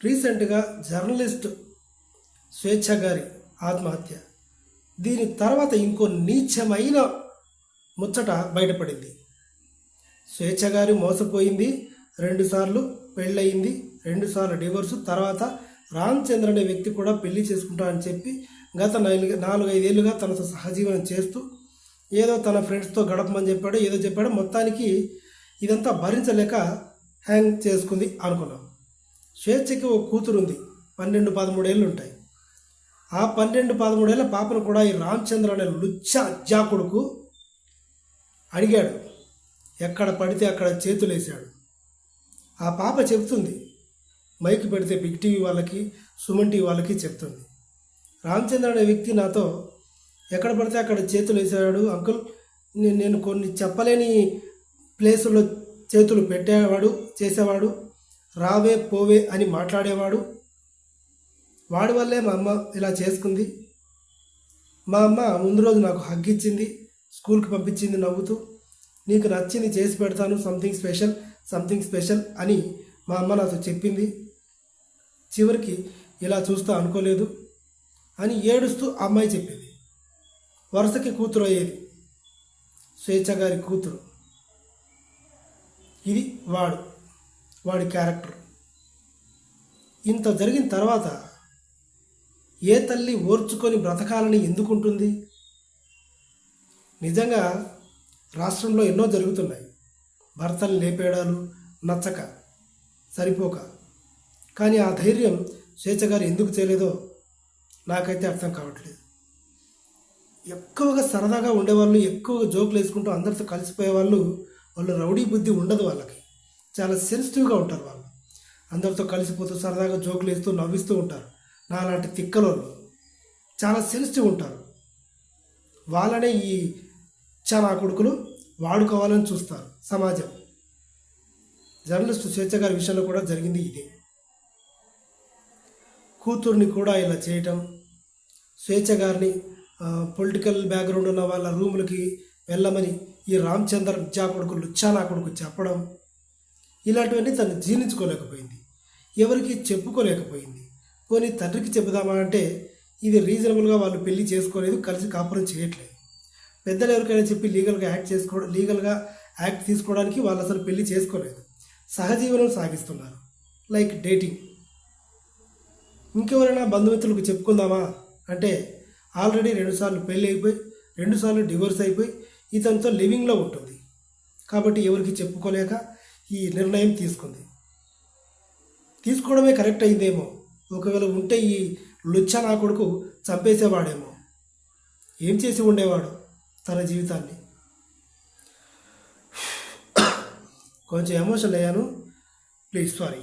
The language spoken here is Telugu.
రీసెంట్గా జర్నలిస్ట్ స్వేచ్ఛ గారి ఆత్మహత్య. దీని తర్వాత ఇంకో నీచమైన ముచ్చట బయటపడింది. స్వేచ్ఛ గారి మోసపోయింది రెండుసార్లు పెళ్ళయింది రెండుసార్లు డివోర్సు తర్వాత రామచంద్ర అనే వ్యక్తి కూడా పెళ్ళి చేసుకుంటా అని చెప్పి గత నాలుగు నాలుగైదేళ్ళుగా తనతో సహజీవనం చేస్తూ ఏదో తన ఫ్రెండ్స్తో గడపమని చెప్పాడు ఏదో చెప్పాడు మొత్తానికి ఇదంతా భరించలేక హ్యాంగ్ చేసుకుంది అనుకున్నాం. స్వేచ్ఛకి ఒక కూతురు ఉంది పన్నెండు పదమూడేళ్ళు ఉంటాయి. ఆ పన్నెండు పదమూడేళ్ళ పాపను కూడా ఈ రామచంద్ర అనే లుచ్చ అజ్జా కొడుకు అడిగాడు. ఎక్కడ పడితే అక్కడ చేతులేశాడు. ఆ పాప చెప్తుంది మైక్ పెడితే బిగ్ టీవీ వాళ్ళకి సుమన్ టీవీ వాళ్ళకి చెప్తుంది. రామచంద్ర అనే వ్యక్తి నాతో ఎక్కడ పడితే అక్కడ చేతులు వేసాడు అంకుల్. నేను నేను కొన్ని చెప్పలేని ప్లేసుల్లో చేతులు పెట్టేవాడు చేసేవాడు. రావే పోవే అని మాట్లాడేవాడు. వాడి వల్లే మా అమ్మ ఇలా చేసుకుంది. మా అమ్మ ముందు రోజు నాకు హగ్ ఇచ్చింది స్కూల్కి పంపించింది నవ్వుతూ నీకు నచ్చింది చేసి పెడతాను సంథింగ్ స్పెషల్ సంథింగ్ స్పెషల్ అని మా అమ్మ నాతో చెప్పింది. చివరికి ఇలా చూస్తా అనుకోలేదు అని ఏడుస్తూ ఆ అమ్మాయి చెప్పింది. వరుసకి కూతురు అయ్యేది. స్వేచ్ఛ గారి కూతురు. ఇది వాడు. వాడి క్యారెక్టర్. ఇంత జరిగిన తర్వాత ఏ తల్లి ఓర్చుకొని బ్రతకాలని ఎందుకుంటుంది? నిజంగా రాష్ట్రంలో ఎన్నో జరుగుతున్నాయి. భర్తలు లేపేయడాలు నచ్చక సరిపోక. కానీ ఆ ధైర్యం స్వేచ్ఛ గారు ఎందుకు చేయలేదో నాకైతే అర్థం కావట్లేదు. ఎక్కువగా సరదాగా ఉండేవాళ్ళు ఎక్కువగా జోకులు వేసుకుంటూ అందరితో కలిసిపోయే వాళ్ళు వాళ్ళు రౌడీ బుద్ధి ఉండదు వాళ్ళకి. చాలా సెన్సిటివ్గా ఉంటారు వాళ్ళు. అందరితో కలిసిపోతూ సరదాగా జోకులు వేస్తూ నవ్విస్తూ ఉంటారు. నాలాంటి తిక్కలోళ్ళు చాలా సెన్సిటివ్ ఉంటారు. వాళ్ళనే ఈ చాలా కొడుకులు వాడుకోవాలని చూస్తారు సమాజం. జర్నలిస్టు స్వేచ్ఛ గారి విషయంలో కూడా జరిగింది ఇదే. కూతుర్ని కూడా ఇలా చేయటం స్వేచ్ఛ గారిని పొలిటికల్ బ్యాక్గ్రౌండ్ ఉన్న వాళ్ళ రూములకి వెళ్ళమని ఈ రామచంద్ర జా కొడుకు లుచ్చానా కొడుకు చెప్పడం ఇలాంటివన్నీ తను జీర్ణించుకోలేకపోయింది. ఎవరికి చెప్పుకోలేకపోయింది. పోనీ తండ్రికి చెబుదామా అంటే ఇది రీజనబుల్గా వాళ్ళు పెళ్ళి చేసుకోలేదు కలిసి కాపురం చేయట్లేదు. పెద్దలు ఎవరికైనా చెప్పి లీగల్గా యాక్ట్ చేసుకోవడం లీగల్గా యాక్ట్ తీసుకోవడానికి వాళ్ళు అసలు పెళ్ళి చేసుకోలేదు. సహజీవనం సాగిస్తున్నారు. Like dating. ఇంకెవరైనా బంధుమిత్రులకు చెప్పుకుందామా అంటే ఆల్రెడీ రెండుసార్లు పెళ్ళి అయిపోయి రెండుసార్లు డివోర్స్ అయిపోయి ఇతనితో లివింగ్లో ఉంటుంది. కాబట్టి ఎవరికి చెప్పుకోలేక ఈ నిర్ణయం తీసుకుంది. తీసుకోవడమే కరెక్ట్ అయిందేమో. ఒకవేళ ఉంటే ఈ లుచ్చ నా కొడుకు చంపేసేవాడేమో. ఏం చేసి ఉండేవాడు తన జీవితాన్ని? కొంచెం ఎమోషన్ అయ్యాను. Please sorry.